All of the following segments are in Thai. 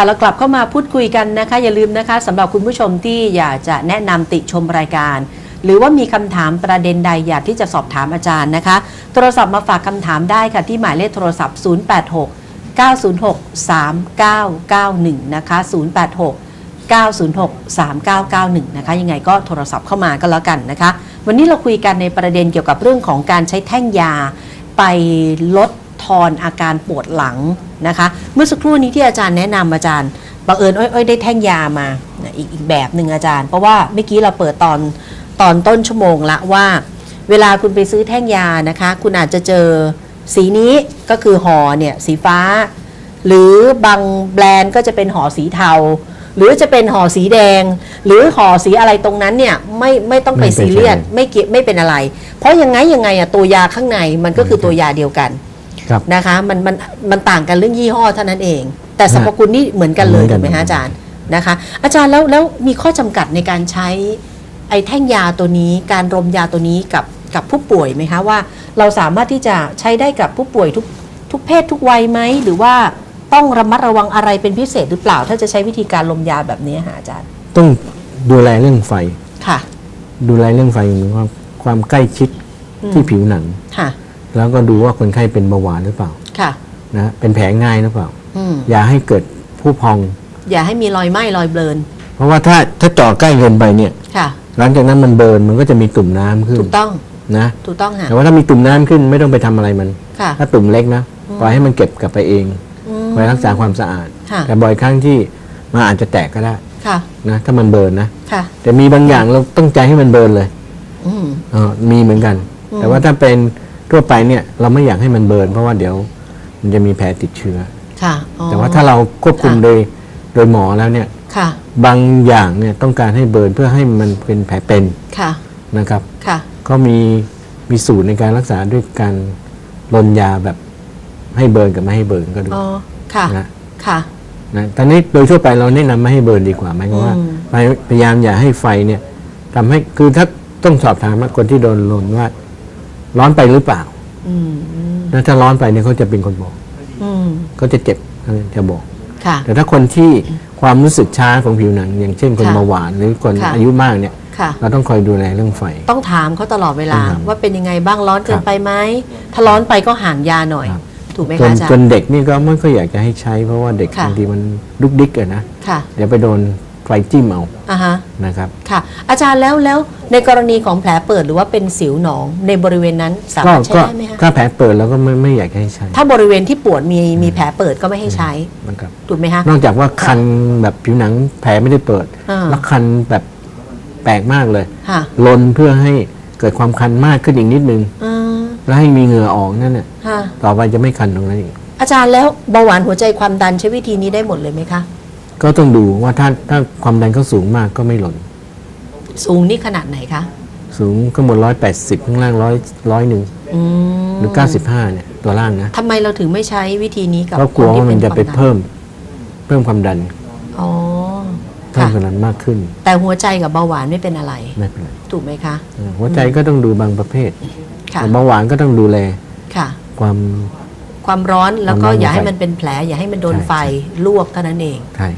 ค่ะแล้วกลับเข้ามาพูดคุยกันนะคะ อย่าลืมนะคะสำหรับคุณผู้ชมที่อยากจะแนะนำติชมรายการ หรือว่ามีคำถามประเด็นใดอยากที่จะสอบถามอาจารย์นะคะ โทรศัพท์มาฝากคำถามได้ค่ะ ที่หมายเลขโทรศัพท์ 086 906 3991 นะคะ 086 906 3991 นะคะ ยังไงก็โทรศัพท์เข้ามาก็แล้วกันนะคะ วันนี้เราคุยกันในประเด็นเกี่ยวกับเรื่องของการใช้แท่งยาไปลด ทอนอาการปวดหลังนะคะ เมื่อสักครู่นี้ที่อาจารย์แนะนำอาจารย์บังเอิญอ้อยอ้อยได้แท่งยามานะอีกอีกแบบหนึ่งอาจารย์ เพราะว่าเมื่อกี้เราเปิดตอนตอนต้นชั่วโมงละว่า เวลาคุณไปซื้อแท่งยานะคะ คุณอาจจะเจอสีนี้ก็คือห่อเนี่ยสีฟ้า หรือบางแบรนด์ก็จะเป็นห่อสีเทา หรือจะเป็นห่อสีแดง หรือห่อสีอะไรตรงนั้นเนี่ยไม่ไม่ต้องไปไม่เป็นซีเรียสไรไม่เกี่ยวไม่เป็นอะไร เพราะยังไงยังไงอะตัวยาข้างในมันก็คือตัวยาเดียวกัน ครับนะคะมันมันมันต่างกันเรื่องยี่ห้อเท่านั้นเอง แต่สรรพคุณนี่เหมือนกันเลยเหมืถูอนกกันไหมฮะอาจารย์นะคะ อาจารย์แล้วแล้วมีข้อจำกัดในการใช้ไอ้แท่งยาตัวนี้ การรมยาตัวนี้กับกับผู้ป่วยไหมคะว่า เราสามารถที่จะใช้ได้กับผู้ป่วยทุกทุกเพศทุกวัยไหมหรือว่าต้องระมัดระวังอะไรเป็นพิเศษหรือเปล่า ถ้าจะใช้วิธีการลมยาแบบนี้ค่ะอาจารย์ ต้องดูแลเรื่องไฟค่ะ ดูแลเรื่องไฟหมายความความใกล้ชิดอืมที่ผิวหนังค่ะ แล้วก็ดูว่าคนไข้เป็นเบาหวานหรือเปล่าค่ะนะเป็นแผลง่ายหรือเปล่า อืมอย่าให้เกิดผู้พอง อย่าให้มีรอยไหม้รอยเบลนเพราะว่าถ้าถ้าเจาะใกล้เกินไปเนี่ย ค่ะ หลังจากนั้นมันเบิร์นมันก็จะมีตุ่มน้ำขึ้นถูกต้องนะ ถูกต้องค่ะแต่ว่าถ้ามีตุ่มน้ำขึ้นไม่ต้องไปทำอะไรมัน ค่ะ ถ้าตุ่มเล็กนะปล่อยให้มันเก็บกลับไปเองอืมไว้รักษาความสะอาด ค่ะ แต่บ่อยครั้งที่มันอาจจะแตกก็ได้ค่ะ นะถ้ามันเบิร์นนะ ค่ะ แต่มีบางอย่างเราต้องใจให้มันเบิร์นเลยอืม เออมีเหมือนกันอืมแต่ว่าถ้าเป็น ทั่วไปเนี่ยเราไม่อยากให้มันเบิร์นเพราะว่าเดี๋ยวมันจะมีแผลติดเชื้อ ค่ะอ๋ออแต่ว่าถ้าเราควบคุมค่ะโดยโดยหมอแล้วเนี่ยค่ะ บางอย่างเนี่ยต้องการให้เบิร์นเพื่อให้มันเป็นแผลเป็นค่ะ นะครับ ค่ะ ก็มีมีสูตรในการรักษาด้วยการลนยาแบบให้เบิร์นกับไม่ให้เบิร์นก็ดูอ๋อ ค่ะ นะค่ะ นะตอนนี้โดยทั่วไปเราแนะนำไม่ให้เบิร์นดีกว่าหมายความว่าอืม พยพยายามอย่าให้ไฟเนี่ยทำให้คือถ้าต้องสอบถามว่าคนที่โดนลนว่า ร้อนไปหรือเปล่าอืมอืมแล้วถ้าร้อนไปเนี่ยเขาจะเป็นคนบอกอืมเขาจะเจ็บเขาจะบอกค่ะแต่ถ้าคนที่ความรู้สึกช้าของผิวหนัง อย่างเช่นคนค่ะเบาหวานหรือคนค่ะอายุมากเนี่ยค่ะเราต้องคอยดูแลเรื่องไฟ ต้องถามเขาตลอดเวลาต้องถามว่าเป็นยังไงบ้างร้อนเกิคนรับไปไหมถ้าร้อนไปก็ห่างยาหน่อยครับถูกไหมจคะนอาจารจนย์เด็กนี่ก็ไม่ค่อยอยากจะให้ใช้เพราะว่าเด็กค่ะบางทีมันลุกดิกอะนะค่ะเดี๋ยวไปโดน ไฟจิ้มเอาอ่าฮะนะครับค่ะ อาจารย์แล้วแล้วในกรณีของแผลเปิดหรือว่าเป็นสิวหนองในบริเวณนั้นสาก็มารถใช้ก็ได้ไหมคะถ้าแผลเปิดแล้วก็ไม่ไม่อยากจะให้ใช้ ถ้าบริเวณที่ปวดมีมีแผลเปิดก็ไม่ให้ใช้นะครับถูกไหมคะนอกจากว่าคันแบบผิวหนังแผลไม่ได้เปิดอ่าแล้วคันแบบแปลกมากเลยค่ะลนเพื่อให้เกิดความคันมากขึ้นอีกนิดนึงอืมแล้วให้มีเหงื่อออกนั่นน่ะค่ะต่อไปจะไม่คันตรงนั้นอีกอาจารย์แล้วเบาหวานหัวใจความดันใช้วิธีนี้ได้หมดเลยไหมคะ ก็ต้องดูว่าถ้าถ้าความดันเขาสูงมากก็ไม่หล่น สูงนี่ขนาดไหนคะสูงก็หมดร้อยแปดสิบข้างล่างร้อยร้อยหนึ่งอืมหรือเก้าสิบห้าเนี่ยตัวล่างนะทำไมเราถึงไม่ใช้วิธีนี้กับก็กลัวคที่ว่ามันจะไปควาดัเพิ่มเพิ่มความดันอ๋อเพิ่มค่ะความดันมากขึ้นแต่หัวใจกับเบาหวานไม่เป็นอะไร ไม่เป็นไรถูกไหมคะเออหัวใจก็ต้องดูบางประเภทค่ะแต่เบาหวานก็ต้องดูแลค่ะ ความ ความร้อนแล้วก็ความร้อนอย่าให้ของไฟมันเป็นแผล อย่าให้มันโดนใช่ ไฟลวกเท่านั้นเอง ไทย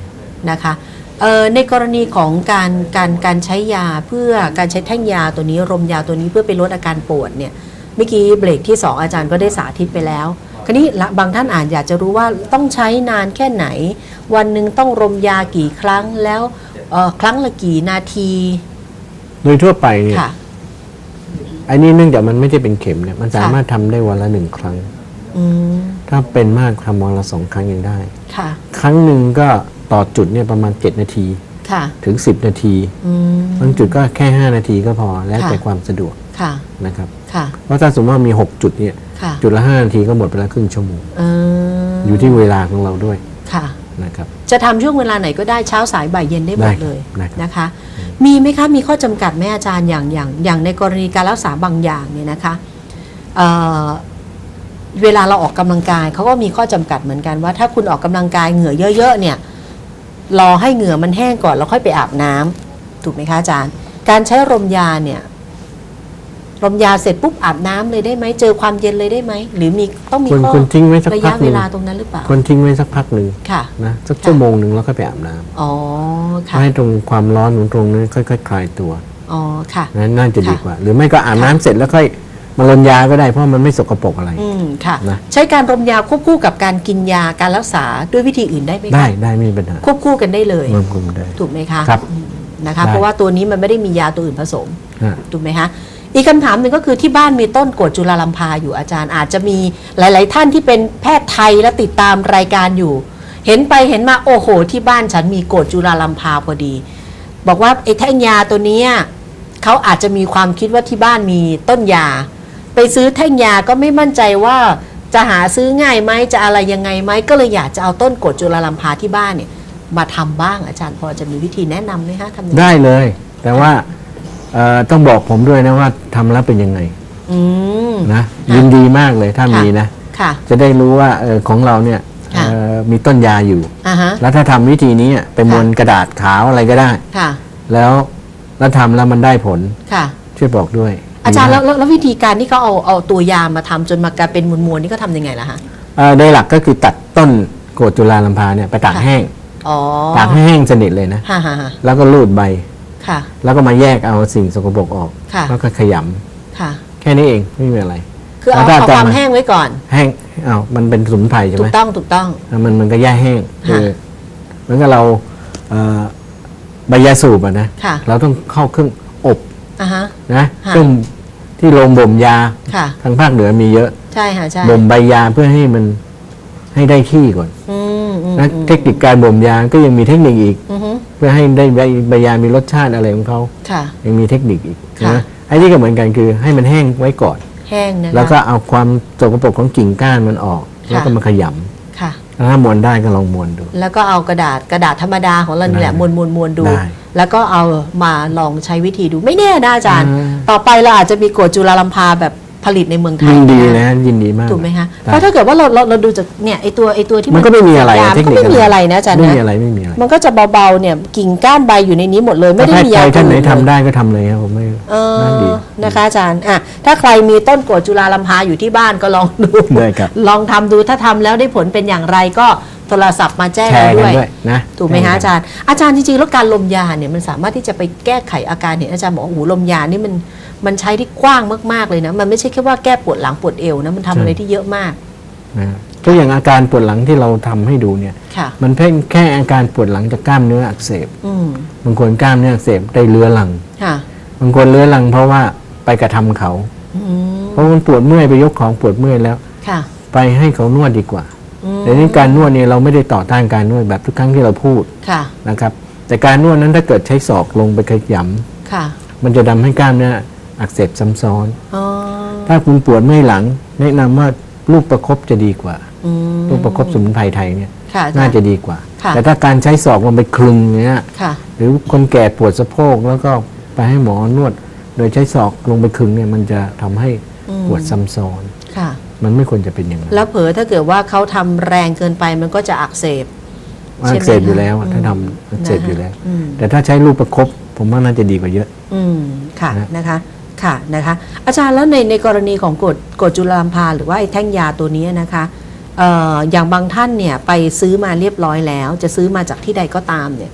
นะคะเอ่อในกรณีของการการการใช้ยาเพื่อการใช้แท่งยาตัวนี้รมยาตัวนี้เพื่อไปลดอาการปวดเนี่ยเมื่อกี้เบรกที่ 2 อาจารย์ก็ได้สาธิตไปแล้วคราวนี้ละบางท่านอาจอยากจะรู้ว่าต้องใช้นานแค่ไหน วันหนึ่งต้องรมยากี่ครั้งแล้วเอ่อครั้งละกี่นาที โดยทั่วไปเนี่ยค่ะอันนี้เนื่องจากมันไม่ใช่เป็นเข็มเนี่ยมันสามารถทำได้วันละหนึ่งครั้งอืมถ้าเป็นมากทำวันละสองครั้งยังได้ค่ะครั้งหนึ่งก็ ต่อจุดเนี่ยประมาณ 7 นาที ค่ะ ถึง 10 นาทีอืม บางจุดก็แค่ 5 นาทีก็พอแล้วค่ะ แต่ความสะดวกค่ะ นะครับค่ะ เพราะถ้าสมมติว่ามี 6 จุดเนี่ยค่ะจุดละ 5 นาทีก็หมดไปแล้วครึ่งชั่วโมงเอออยู่ที่เวลาของเราด้วยค่ะ นะครับ จะทำช่วงเวลาไหนก็ได้เช้าสายบ่ายเย็นได้หมดเลยได้ครับ นะคะ มีไหมคะ มีข้อจำกัดไหมอาจารย์อย่างอย่างอย่างในกรณีการรักษาบางอย่างเนี่ยนะคะเอ่อเวลาเราออกกำลังกายเขาก็มีข้อจำกัดเหมือนกันว่า ถ้าคุณออกกำลังกายเหงื่อเยอะๆเนี่ย รอให้เหงื่อมันแห้งก่อนแล้วค่อยไปอาบน้ำถูกไหมคะอาจารย์ การใช้รมยาเนี่ยรมยาเสร็จปุ๊บอาบน้ำเลยได้ไหมเจอความเย็นเลยได้ไหมหรือมีต้องมีคนข้อคนทิ้งไว้สักระพัยะกหเวนึ่งลาตรงนั้นหรือเปล่าคนทิ้งไว้สักพักหนึ่งค่ะนะสักชั่วโมงหนึ่งแล้วก็ไปอาบน้ำอ๋อค่ะให้ตรงความร้อนของตรงนั้นค่อยๆคลายตัวอ๋อค่ะนั้นน่าจะดีค่ะกว่า หรือไม่ก็อาบน้ำเสร็จแล้วค่อย มาลนยาก็ได้เพราะมันไม่สกปรกอะไร อืมค่ะ นะ ใช้การรมยาควบคู่กับการกินยาการรักษาด้วยวิธีอื่นได้ไหมคะได้ได้ไม่มีปัญหาควบคู่กันได้เลยรวมกลุ่มได้ ถูกไหมคะครับอืมนะคะ ได้ เพราะว่าตัวนี้มันไม่ได้มียาตัวอื่นผสม ฮะ ถูกไหมคะ อีกคำถามหนึ่งก็คือที่บ้านมีต้นกรดจุลาลัมพาอยู่อาจารย์ อาจจะมีหลาย ๆ ท่านที่เป็นแพทย์ไทยและติดตามรายการอยู่ เห็นไปเห็นมาโอ้โห ที่บ้านฉันมีกรดจุลาลัมพาพอดี บอกว่าไอ้แท่งยาตัวเนี้ยเขาอาจจะมีความคิดว่าที่บ้านมีต้นยาไป ซื้อแท่งยาก็ไม่มั่นใจว่าจะหาซื้อง่ายไหมจะอะไรยังไงไหมก็เลยอยากจะเอาต้นกรดจุลาลัมพาที่บ้านเนี่ยมาทำบ้างอาจารย์พอจะมีวิธีแนะนำไหมคะทำยังไงได้เลย แต่ว่าเอ่อต้องบอกผมด้วยนะว่าทำแล้วเป็นยังไงอืมนะค่ะยินดีมากเลยถ้าค่ะมีนะค่ะจะได้รู้ว่าเออของเราเนี่ยค่ะเอ่อมีต้นยาอยู่อ่าฮะแล้วถ้าทำวิธีนี้อะไปมวนกระดาษขาวอะไรก็ได้ค่ะแล้วแล้วทำแล้วมันได้ผลค่ะช่วยบอกด้วย อาจารย์ดีแล้วมกแล้วแล้ววิธีการที่เขาเอาเอาตัวยามาทำจนมากลายเป็นมวลมวลๆนี่เขาทำยังไงล่ะฮะเอ่อโดยหลักก็คือตัดต้นโกรธจุลาลัมพาเนี่ยไปตากค่ะแห้งอ๋อตากให้แห้งสนิทเลยนะฮ่าฮ่าฮ่าแล้วก็รูดใบค่ะแล้วก็มาแยกเอาสิ่งสกปรกออกค่ะแล้วก็ขยค่ะำแค่นี้เองไม่มีอะไร คือเอาแล้วถ้าเอาจะความมาแห้งไว้ก่อน แห้งอ้าวมันเป็นสมุนไพรใช่ถูไหมกต้องถูกต้องแล้วมันมันก็แย่แห้งค่ะคือเหมือนกับเราเอ่อใบยาสูบอะนะค่ะเราต้องเข้าเครื่อง อบอ่าฮะ นะค่ะเครื่องที่โรงบ่มยาค่ะ ทางภาคเหนือมีเยอะใช่ค่ะใช่บ่มใบยาเพื่อให้มันให้ได้ที่ก่อนอืมอืมนะอืมเทคนิคการบ่มยาก็ยังมีเทคนิคอีก อือฮึเพื่อให้ได้ใบใบยามีรสชาติอะไรของเขาค่ะ ยังมีเทคนิคอีกค่ะ นะไอ้นี่ก็เหมือนกันคือให้มันแห้งไว้ก่อน แห้งนะคะแล้วก็เอาความสกปรกของกิ่งก้านมันออกค่ะแล้วก็มาขยค่ะำ ถ้ามวนได้ก็ลองมวนดู แล้วก็เอากระดาษกระดาษธรรมดาของเรานี่แหละมวนมวนมวนดู ได้แล้วก็เอามาลองใช้วิธีดูไม่แน่นะอาจารย์ ต่อไปเราอาจจะมีกรดจุลาลัมพาแบบ ผลิตในเมืองไทยยินดีนะนะยินดีมากถูกไหมคะได้เพราะถ้าเกิดว่าเราเราเราดูจากเนี่ยไอตัวไอตัวที่มันก็ไม่มีอะไรยาเทมันคก็นิคไม่มีอะไรนะอาจารย์ไม่นะมีอะไรไม่มีอะไรมันก็จะเบาๆเนี่ยกิ่งก้านใบอยู่ในนี้หมดเลยไม่ได้ถ้ามีใครยาท่านไหนอื่ทำเลยได้ก็ทำเลยครับผมไม่เอน่าดีอนะคะอาจารย์อะถ้าใครมีต้นกรดจุลาลัมพาอยู่ที่บ้านก็ลองดูได้ครับลองทำดูถ้าทำแล้วได้ผลเป็นอย่างไรก็โทรศัพท์มาแจ้งแชเราร์กันด้วยด้วยนะถูกไหมฮะอาแชร์กันจารย์อาจารย์จริงๆแล้วการลมยาเนี่ยมันสามารถที่จะไปแก้ไขอาการเห็นอาจารย์บอกว่าโอ้โหลมยานี่มัน มันใช้ที่กว้างมากๆเลยนะ มันไม่ใช่แค่ว่าแก้ปวดหลังปวดเอวนะ มันทำอะไรที่เยอะมาก นะตัวอย่างอาการปวดหลังที่เราทำให้ดูเนี่ย ค่ะ มันเพียงแค่อาการปวดหลังจากกล้ามเนื้ออักเสบอืม บางคนกล้ามเนื้ออักเสบได้เรื้อรังค่ะ บางคนเรื้อรังเพราะว่าไปกระทำเขา อืม เพราะมันปวดเมื่อยไปยกของปวดเมื่อยแล้ว ค่ะไปให้เขานวดดีกว่าอืมแต่นี้การนวดเนี่ยเราไม่ได้ต่อต้านการนวดแบบทุกครั้งที่เราพูดค่ะ นะครับ แต่การนวดนั้นถ้าเกิดใช้ศอกลงไปขยค่ะำมันจะทำให้กล้ามเนื้อ อักเสบซ้ำซ้อนอ๋อถ้าคุณปวดเมื่อยหลัง แนะนำว่าลูกประคบจะดีกว่าอืมลูกประคบสมุนไพรไทยเนี่ยค่ะอาจารย์น่าจะดีกว่าค่ะแต่ถ้าการใช้ศอกลงไปคลึงเนี่ยค่ะหรือคนแก่ปวดสะโพกแล้วก็ไปให้หมอนวด โดยใช้ศอกลงไปคลึงเนี่ยมันจะทำให้อืมปวดซ้ำซ้อนค่ะมันไม่ควรจะเป็นอย่างนั้นแล้วเผลอถ้าเกิดว่าเขาทำแรงเกินไปมันก็จะอักเสบมันอักเสบอยู่แล้วอะใช่ไหมคะถ้าทำอักเสบอยู่แล้วอืมแต่ถ้าใช้ลูกประคบผมว่าน่าจะดีกว่าเยอะ อืมค่ะนะนะคะ ค่ะนะคะอาจารย์แล้วในในกรณีของกรดกรดจุลาลัมพาหรือว่าไอ้แท่งยาตัวนี้นะคะเอ่ออย่างบางท่านเนี่ยไปซื้อมาเรียบร้อยแล้ว จะซื้อมาจากที่ใดก็ตามเนี่ย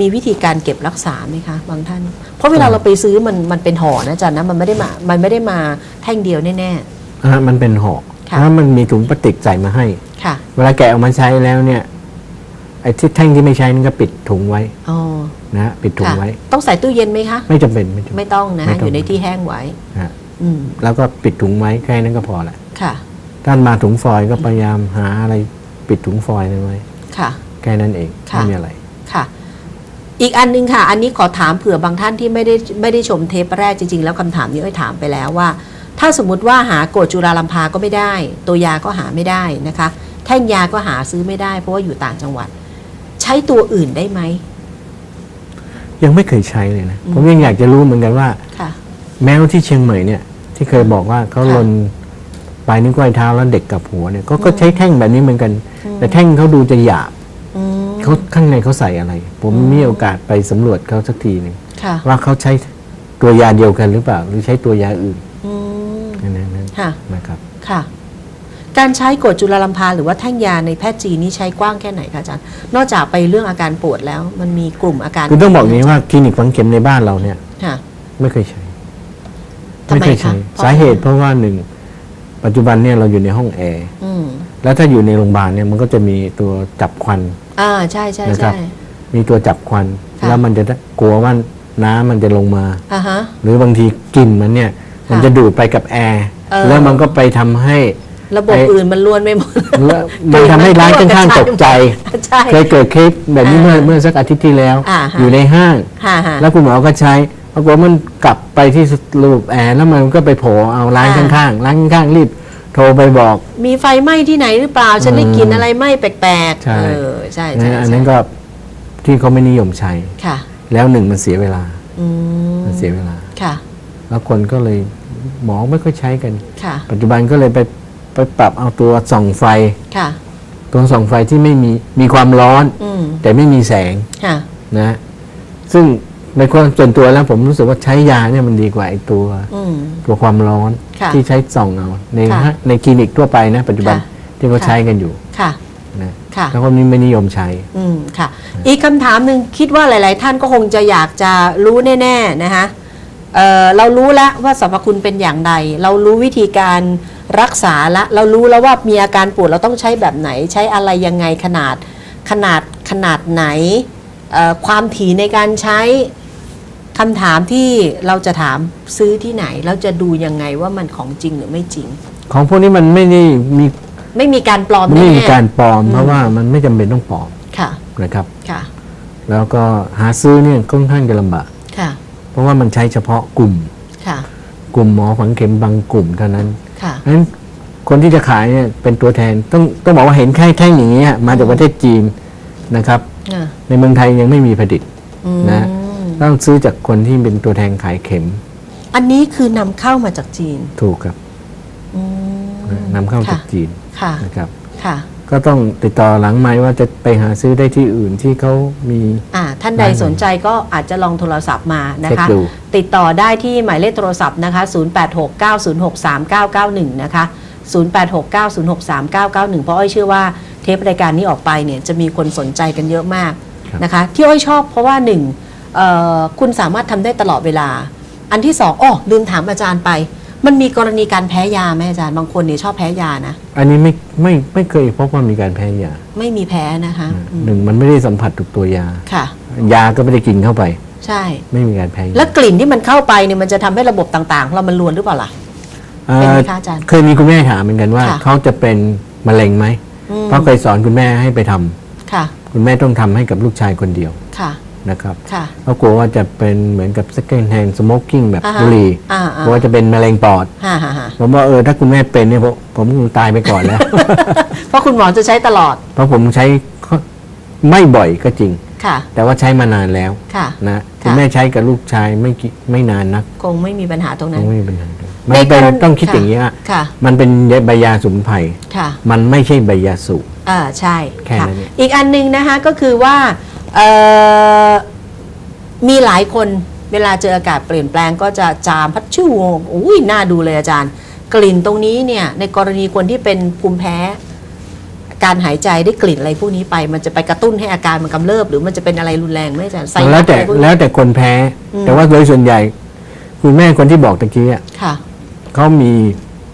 มีวิธีการเก็บรักษาไหมคะบางท่าน เพราะเวลาเราไปซื้อมันมันเป็นห่อนะอาจารย์นะมันไม่ได้มามันไม่ได้มาแท่งเดียวแน่นะฮะมันเป็นห่อค่ะเพราะมันมีถุงพลาสติกใส่มาให้ๆค่ะ เวลาแกะออกมาใช้แล้วเนี่ยไอ้ที่แท่งที่ไม่ใช้นั่นก็ปิดถุงไว้อ๋อ นะฮะปิดถุงค่ะไว้ ต้องใส่ตู้เย็นไหมคะ ไม่จำเป็นไม่จำเป็นไม่ต้องนะไม่ฮะต้อง อยู่ในที่แห้งไว้ นะฮะอืมแล้วก็ปิดถุงไว้แค่นั้นก็พอละค่ะ ท่านมาถุงฟอยล์ก็พยายามหาอะไรปิดถุงฟอยล์นั้นไว้ค่ะ แค่นั้นเองค่ะ ไม่มีอะไร ค่ะ อีกอันหนึงค่ะ อันนี้ขอถามเผื่อบางท่านที่ไม่ได้ไม่ได้ชมเทปแรกจริง ๆ แล้วคำถามนี้อ้อยถามไปแล้วว่า ถ้าสมมติว่าหากรดจุลาลัมพาก็ไม่ได้ ตัวยาก็หาไม่ได้นะคะ แท่งยาก็หาซื้อไม่ได้ เพราะว่าอยู่ต่างจังหวัด ใช้ตัวอื่นได้ไหม ยังไม่เคยใช้เลยนะอืมผมยังอยากจะรู้เหมือนกันว่า ค่ะ แมวที่เชียงใหม่เนี่ย ที่เคยบอกว่าเขาค่ะลนปลายนิ้วก้อยเท้าแล้วเด็กกับหัวเนี่ยก็ก็ใช้แท่งแบบนี้เหมือนกันอืมแต่แท่งเขาดูจะหยาบอืมเขาข้างในเขาใส่อะไร ผมมีโอกาสไปสำรวจเขาสักทีหนึ่งค่ะว่าเขาใช้ตัวยาเดียวกันหรือเปล่า หรือใช้ตัวยาอื่นอืนั่นนั่นค่ะ นะครับ ค่ะ การใช้กรดจุลลัมพาหรือว่าแท่งยาในแพทย์จีนนี่ใช้กว้างแค่ไหนคะอาจารย์ นอกจากไปเรื่องอาการปวดแล้ว มันมีกลุ่มอาการคือต้องบอกนี้ว่าคลินิกฝังเข็มในบ้านเราเนี่ยค่ะไม่เคยใช้ทำไมเคยใช้คะเพราะสาเหตุเพราะว่าหนึ่งปัจจุบันเนี่ยเราอยู่ในห้องแอร์อืมแล้วถ้าอยู่ในโรงพยาบาลเนี่ยมันก็จะมีตัวจับควัน อ่าใช่ใช่นะครับใช่มีตัวจับควันค่ะแล้วมันจะกลัวว่าน้ำมันจะลงมาอ่าฮะหรือบางทีกลิ่นมันเนี่ย มันจะดูดไปกับแอร์เออแล้วมันก็ไปทำให้ ระบบไอ้อื่นมันล้วนไปหมดแล้วมันทำให้ร้านข้างๆตกใจใช่เคยเกิดคลิปแบบนี้เมื่ออ่าเมื่อสักอาทิตย์ที่แล้วอ่าฮะอยู่ในห้างค่ะฮะแล้วคุณหมอก็ใช้ปรากฏว่ามันกลับไปที่ระบบแอร์แล้วมันก็ไปโผล่เอาร้านอ่าข้างๆร้านข้างๆรีบโทรไปบอก มีไฟไหม้ที่ไหนหรือเปล่า ฉันได้กลินอะไรไหม้แปลกใช่ๆเออใช่นะใช่อันนั้นก็ที่เขาไม่นิยมใช้ค่ะ แล้วหนึ่งมันเสียเวลาอืมมันเสียเวลาค่ะ แล้วคนก็เลยหมอไม่ค่อยใช้กันค่ะปัจจุบันก็เลยไป ไปปรับเอาตัวส่องไฟ ค่ะ ตัวส่องไฟที่ไม่มีมีความร้อน อืมแต่ไม่มีแสงค่ะ นะ ซึ่งในความส่วนตัวแล้วผมรู้สึกว่าใช้ยาเนี่ยมันดีกว่าไอ้ตัว อืม ตัวความร้อนค่ะที่ใช้ส่องเอาในค่ะห้างในคลินิกทั่วไปนะ ปัจจุบันค่ะที่เขาค่ะ ใช้กันอยู่ค่ะ นะค่ะ แล้วคนนี้ไม่นิยมใช้ อืม ค่ะ อีกคำถามหนึ่งคิดว่าหลาย ๆ ท่านก็คงจะอยากจะรู้แน่ ๆ นะคะเอ่อเรารู้แล้วว่าสรรพคุณเป็นอย่างไร เรารู้วิธีการ รักษาละเรารู้แล้วว่ามีอาการปวดเราต้องใช้แบบไหน ใช้อะไรยังไงขนาดขนาดขนาดไหนเอ่อความถี่ในการใช้คำถามที่เราจะถามซื้อที่ไหนแล้วจะดูยังไงว่ามันของจริงหรือไม่จริง ของพวกนี้มันไม่ได้มีไม่มีการปลอมไม่แน่มีการปลอมอืมเพราะว่ามันไม่จำเป็นต้องปลอมค่ะนะครับค่ะ แล้วก็หาซื้อเนี่ยค่อนข้างจะลำบากค่ะ เพราะว่ามันใช้เฉพาะกลุ่มค่ะก ลุ่มหมอฝังเข็มบางกลุ่มเท่านั้นค่ะ เพราะฉะนั้นคนที่จะขายเนี่ยเป็นตัวแทนต้องต้องบอกว่าเห็นแค่แท่งอย่างนี้ยมาจากประเทศจีนนะครับ อะในเมืองไทยยังไม่มีผลิต อืมนะ ต้องซื้อจากคนที่เป็นตัวแทนขายเข็มอันนี้คือนำเข้ามาจากจีนถูกครับอืมนำเข้าจากค่ะจีนค่ะนะครับ ค่ะ ก็ต้องติดต่อหลังไม้ว่าจะไปหาซื้อได้ที่อื่นที่เขามี อ่าท่านใดได้เลยสนใจก็อาจจะลองโทรศัพท์มานะคะ เช็คดู ติดต่อได้ที่หมายเลขโทรศัพท์นะคะ 0869063991 นะคะ 0869063991 เพราะอ้อยเชื่อว่าเทปรายการนี้ออกไปเนี่ยจะมีคนสนใจกันเยอะมากครับนะคะ ที่อ้อยชอบเพราะว่าหนึ่งเอ่อคุณสามารถทำได้ตลอดเวลา อันที่สองอ้อลืมถามอาจารย์ไป มันมีกรณีการแพ้ยาไหมอาจารย์บางคนเนี่ยชอบแพ้ยานะ อันนี้ไม่ไม่ไม่เคยพบว่ามีการแพ้ยา ไม่มีแพ้นะคะอืมหนึ่งมันไม่ได้สัมผัสถูกตัวยา ค่ะ ยาก็ไม่ได้กินเข้าไป ใช่ ไม่มีการแพ้ยาแล้วกลิ่นที่มันเข้าไปเนี่ยมันจะทำให้ระบบต่างๆของเรามันรวนหรือเปล่าล่ะอ่าเป็นไหมคะอาจารย์เคยมีคุณแม่ถามเหมือนกันว่าค่ะ เขาจะเป็นมะเร็งไหมอืมเพราะเคยสอนคุณแม่ให้ไปทำค่ะ คุณแม่ต้องทำให้กับลูกชายคนเดียว ค่ะ นะครับค่ะเขากลัวว่าจะเป็นเหมือนกับ second hand smoking แบบอ่าฮะบุหรี่อ่าๆกลัวว่าจะเป็นมะเร็งปอดฮ่าฮ่าฮ่าผมว่าเออถ้าคุณแม่เป็นเนี่ยผมผมคงตายไปก่อนแล้ว เพราะคุณหมอจะใช้ตลอด เพราะผมใช้ไม่บ่อยก็จริงค่ะแต่ว่าใช้มานานแล้วค่ะนะคุณแม่ใช้กับลูกชายไม่กี่ไม่นานนัก คงไม่มีปัญหาตรงคนั้นงไม่มีปัญหาเลยในมันเป็นกรณีต้องคิดค่ะอย่างนี้อะค่ะมันเป็นใบยาสมุนไพรค่ะมันไม่ใช่ใบยาสูบอ่าใช่แค่ค่ะนั้นเองอีกอันหนึงนะคะก็คือว่าเอ่อ มีหลายคนเวลาเจออากาศเปลี่ยนแปลงก็จะจามพัดชู่อุ้ยน่าดูเลยอาจารย์ กลิ่นตรงนี้เนี่ยในกรณีคนที่เป็นภูมิแพ้ การหายใจได้กลิ่นอะไรพวกนี้ไป มันจะไปกระตุ้นให้อาการมันกำเริบหรือมันจะเป็นอะไรรุนแรงไหมอาจารย์ไซนัสแล้วแต่อะไรพวกนี้ แล้วแต่คนแพ้ อืม แต่ว่าโดยส่วนใหญ่ คุณแม่คนที่บอกตะกี้อะค่ะเขามี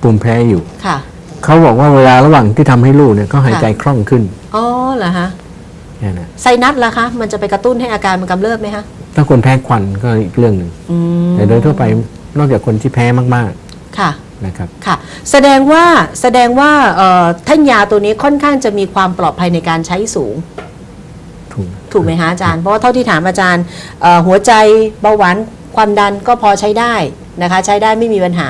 ปุ่มแพ้อยู่ ค่ะเขาบอกว่าเวลาระหว่างที่ทำให้ลูกเนี่ยเขาหายค่ะใจคล่องขึ้น อ๋อเหรอฮะแค่นั้น ไซนัสล่ะคะ มันจะไปกระตุ้นให้อาการมันกำเริบไหมคะ ถ้าคนแพ้ควันก็อีกเรื่องหนึ่งอืมแต่โดยทั่วไปนอกจากคนที่แพ้มากค่ะๆนะครับค่ะแสดงว่าแสดงว่าเอ่อท่านยาตัวนี้ค่อนข้างจะมีความปลอดภัยในการใช้สูง ถูกถูกไหมฮะอาจารย์ เพราะว่าเท่าที่ถามอาจารย์เอ่อหัวใจเบาหวานความดันก็พอใช้ได้นะคะ ใช้ได้ไม่มีปัญหา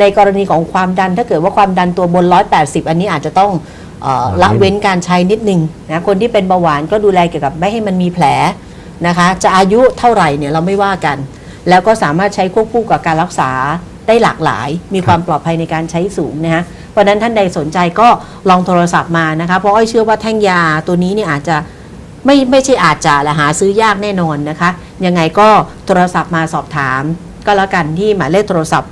ในกรณีของความดันถ้าเกิดว่าความดันตัวบน 180 อันนี้อาจจะต้องเอ่อ ละเว้นการใช้นิดนึงนะคนที่เป็นเบาหวานก็ดูแลเกี่ยวกับไม่ให้มันมีแผลนะคะ จะอายุเท่าไหร่เนี่ยเราไม่ว่ากัน แล้วก็สามารถใช้ควบคู่กับการรักษาได้หลากหลาย มีความปลอดภัยในการใช้สูงนะฮะเพราะฉะนั้นท่านใดสนใจก็ลองโทรศัพท์มานะคะเพราะอ้อยเชื่อว่าแท่งยาตัวนี้เนี่ยอาจจะไม่ไม่ใช่อาจจะละหาซื้อยากแน่นอนนะคะ ยังไงก็โทรศัพท์มาสอบถาม ก็แล้วกันที่หมายเลขโทรศัพท์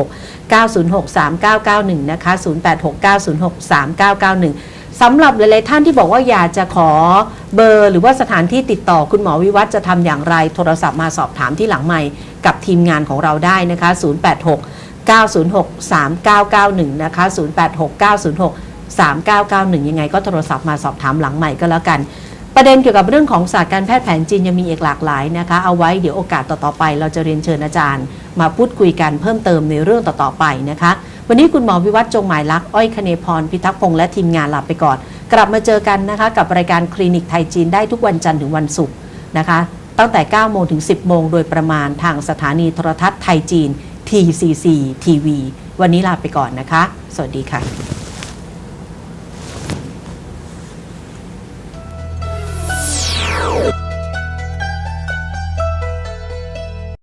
086 906 3991 นะคะ 086 906 3991 สำหรับหลาย ๆ ท่านที่บอกว่าอยากจะขอเบอร์ หรือว่าสถานที่ติดต่อคุณหมอวิวัฒน์จะทำอย่างไร โทรศัพท์มาสอบถามที่หลังใหม่กับทีมงานของเราได้นะคะ 086 906 3991 นะคะ 086 906 3991 ยังไงก็โทรศัพท์มาสอบถามหลังใหม่ก็แล้วกัน ประเด็นเกี่ยวกับเรื่องของศาสตร์การแพทย์แผนจีนยังมีอีกหลากหลายนะคะ เอาไว้เดี๋ยวโอกาสต่อๆไป เราจะเรียนเชิญอาจารย์ มาพูดคุยกันเพิ่มเติมในเรื่องต่อๆไปนะคะ วันนี้คุณหมอวิวัฒน์จงหมายลักษ์อ้อยคเนพรพิทักษ์พงษ์และทีมงานลาไปก่อน กลับมาเจอกันนะคะ กับรายการคลินิกไทยจีนได้ทุกวันจันทร์ถึงวันศุกร์นะคะ ตั้งแต่ 9 โมงถึง 10 โมงโดยประมาณทางสถานีโทรทัศน์ไทยจีน TCC TV วันนี้ลาไปก่อนนะคะ สวัสดีค่ะ